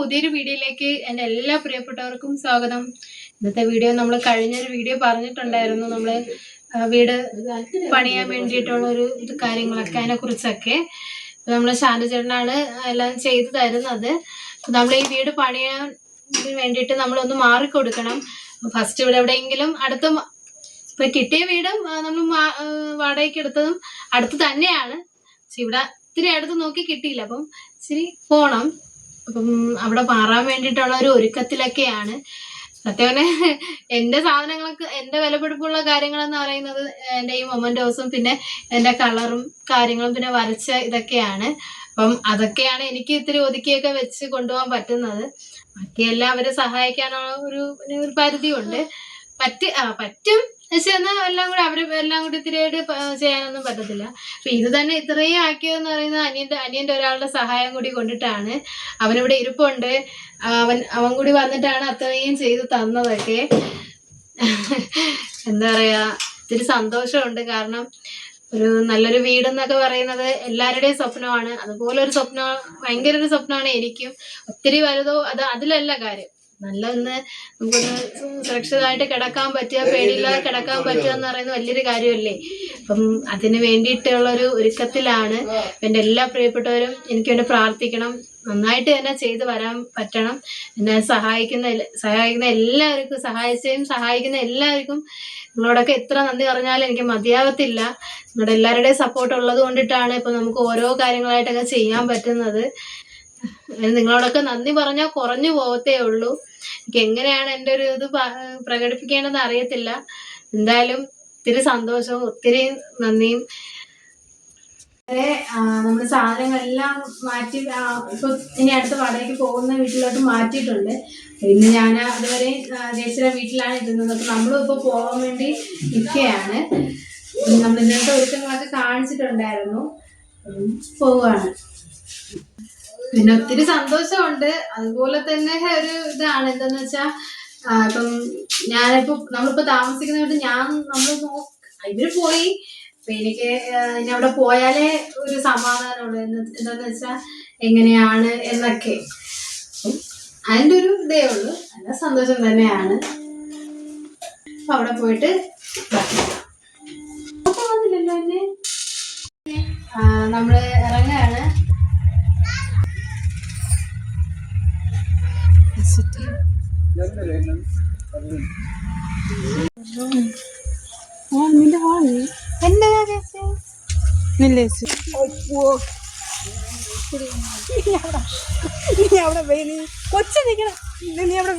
പുതിയൊരു വീഡിയോയിലേക്ക് എന്റെ എല്ലാ പ്രിയപ്പെട്ടവർക്കും സ്വാഗതം. ഇന്നത്തെ വീഡിയോ നമ്മൾ കഴിഞ്ഞൊരു വീഡിയോ പറഞ്ഞിട്ടുണ്ടായിരുന്നു. നമ്മൾ വീട് പണിയാൻ വേണ്ടിയിട്ടുള്ള ഒരു ഇത് കാര്യങ്ങളൊക്കെ അതിനെ കുറിച്ചൊക്കെ. നമ്മൾ ശാന്തചേട്ടനാണ് എല്ലാം ചെയ്തു തരുന്നത്. നമ്മൾ ഈ വീട് പണിയാൻ വേണ്ടിയിട്ട് നമ്മളൊന്ന് മാറിക്കൊടുക്കണം. ഫസ്റ്റ് ഇവിടെ എവിടെയെങ്കിലും അടുത്ത ഇപ്പൊ കിട്ടിയ വീടും നമ്മൾ വാടകയ്ക്ക് എടുത്തതും അടുത്ത് തന്നെയാണ്. പക്ഷെ ഇവിടെ ഇത്തിരി അടുത്ത് നോക്കി കിട്ടിയില്ല. അപ്പം ഇച്ചിരി പോണം. അപ്പം അവിടെ മാറാൻ വേണ്ടിയിട്ടുള്ള ഒരു ഒരുക്കത്തിലൊക്കെയാണ്. സത്യം എന്റെ സാധനങ്ങൾക്ക് എന്റെ വിലപിടിപ്പുള്ള കാര്യങ്ങളെന്ന് പറയുന്നത് എന്റെ ഈ മൊമെന്റോസും പിന്നെ എന്റെ കളറും കാര്യങ്ങളും പിന്നെ വരച്ച ഇതൊക്കെയാണ്. അപ്പം അതൊക്കെയാണ് എനിക്ക് ഇത്തിരി ഒതുക്കിയൊക്കെ വെച്ച് കൊണ്ടുപോകാൻ പറ്റുന്നത്. ബാക്കിയെല്ലാം അവരെ സഹായിക്കാനുള്ള ഒരു ഒരു പരിധിയുണ്ട്. പറ്റി പറ്റും. പക്ഷെ എന്നാൽ എല്ലാം കൂടെ അവർ എല്ലാം കൂടി ഇത്തിരിയായിട്ട് ചെയ്യാനൊന്നും പറ്റത്തില്ല. അപ്പൊ ഇത് തന്നെ ഇത്രയും ആക്കിയതെന്ന് പറയുന്നത് അനിയന്റെ അനിയന്റെ ഒരാളുടെ സഹായം കൂടി കൊണ്ടിട്ടാണ്. അവനിവിടെ ഇരിപ്പുണ്ട്. അവൻ അവൻ കൂടി വന്നിട്ടാണ് അത്രയും ചെയ്ത് തന്നതൊക്കെ. എന്താ പറയാ ഇത്തിരി സന്തോഷമുണ്ട്. കാരണം ഒരു നല്ലൊരു വീട് എന്നൊക്കെ പറയുന്നത് എല്ലാവരുടെയും സ്വപ്നമാണ്. അതുപോലെ ഒരു സ്വപ്നം ഭയങ്കര ഒരു സ്വപ്നമാണ് എനിക്കും. ഒത്തിരി വലുതോ അത് അതിലല്ല കാര്യം. നല്ല ഒന്ന് നമുക്കൊന്ന് സുരക്ഷിതമായിട്ട് കിടക്കാൻ പറ്റുക പേടിയില്ലാതെ കിടക്കാൻ പറ്റുക എന്ന് പറയുന്നത് വലിയൊരു കാര്യമല്ലേ? അപ്പം അതിന് വേണ്ടിയിട്ടുള്ള ഒരു ഒരുക്കത്തിലാണ് എന്റെ എല്ലാ പ്രിയപ്പെട്ടവരും എനിക്ക് വേണ്ടി പ്രാർത്ഥിക്കണം. നന്നായിട്ട് തന്നെ ചെയ്തു വരാൻ പറ്റണം. എന്നെ സഹായിക്കുന്ന സഹായിക്കുന്ന എല്ലാവർക്കും സഹായിച്ചതും സഹായിക്കുന്ന എല്ലാവർക്കും നിങ്ങളോടൊക്കെ എത്ര നന്ദി പറഞ്ഞാലും എനിക്ക് മതിയാവത്തില്ല. നിങ്ങളുടെ എല്ലാവരുടെയും സപ്പോർട്ട് ഉള്ളത് കൊണ്ടിട്ടാണ് ഇപ്പൊ നമുക്ക് ഓരോ കാര്യങ്ങളായിട്ടൊക്കെ ചെയ്യാൻ പറ്റുന്നത്. നിങ്ങളോടൊക്കെ നന്ദി പറഞ്ഞാൽ കുറഞ്ഞു പോകത്തേ ഉള്ളൂ. എനിക്ക് എങ്ങനെയാണ് എന്റെ ഒരു ഇത് പ്രകടിപ്പിക്കേണ്ടതെന്ന് അറിയത്തില്ല. എന്തായാലും ഒത്തിരി സന്തോഷവും ഒത്തിരി നന്ദിയും. നമ്മുടെ സാധനങ്ങളെല്ലാം മാറ്റി ഇപ്പൊ ഇനി അടുത്ത വാടകയ്ക്ക് പോകുന്ന വീട്ടിലോട്ട് മാറ്റിയിട്ടുണ്ട്. പിന്നെ ഞാൻ അതുവരെ ചേച്ചിയുടെ വീട്ടിലാണ് ഇരുന്നത്. അപ്പൊ നമ്മളും ഇപ്പൊ പോകാൻ വേണ്ടി നിൽക്കുകയാണ്. നമ്മൾ ഇന്നത്തെ ഒരുക്കങ്ങളൊക്കെ കാണിച്ചിട്ടുണ്ടായിരുന്നു. പോവാണ് പിന്നെ ഒത്തിരി സന്തോഷമുണ്ട്. അതുപോലെ തന്നെ ഒരു ഇതാണ് എന്താന്ന് വെച്ചാ ഇപ്പം ഞാനിപ്പോ നമ്മളിപ്പോ താമസിക്കുന്ന വീട് ഞാൻ നമ്മൾ ഇവർ പോയി. എനിക്ക് ഇനി അവിടെ പോയാലേ ഒരു സമാധാനമുള്ളൂ. എന്ന് എന്താന്ന് വെച്ചാ എങ്ങനെയാണ് എന്നൊക്കെ. അതിന്റെ ഒരു ഇതേ ഉള്ളൂ. നല്ല സന്തോഷം തന്നെയാണ്. അപ്പൊ അവിടെ പോയിട്ട് നമ്മൾ വന്നില്ലല്ലോ ഇറങ്ങാണ് കൊച്ചു നിക്കണം നീ അവിടെ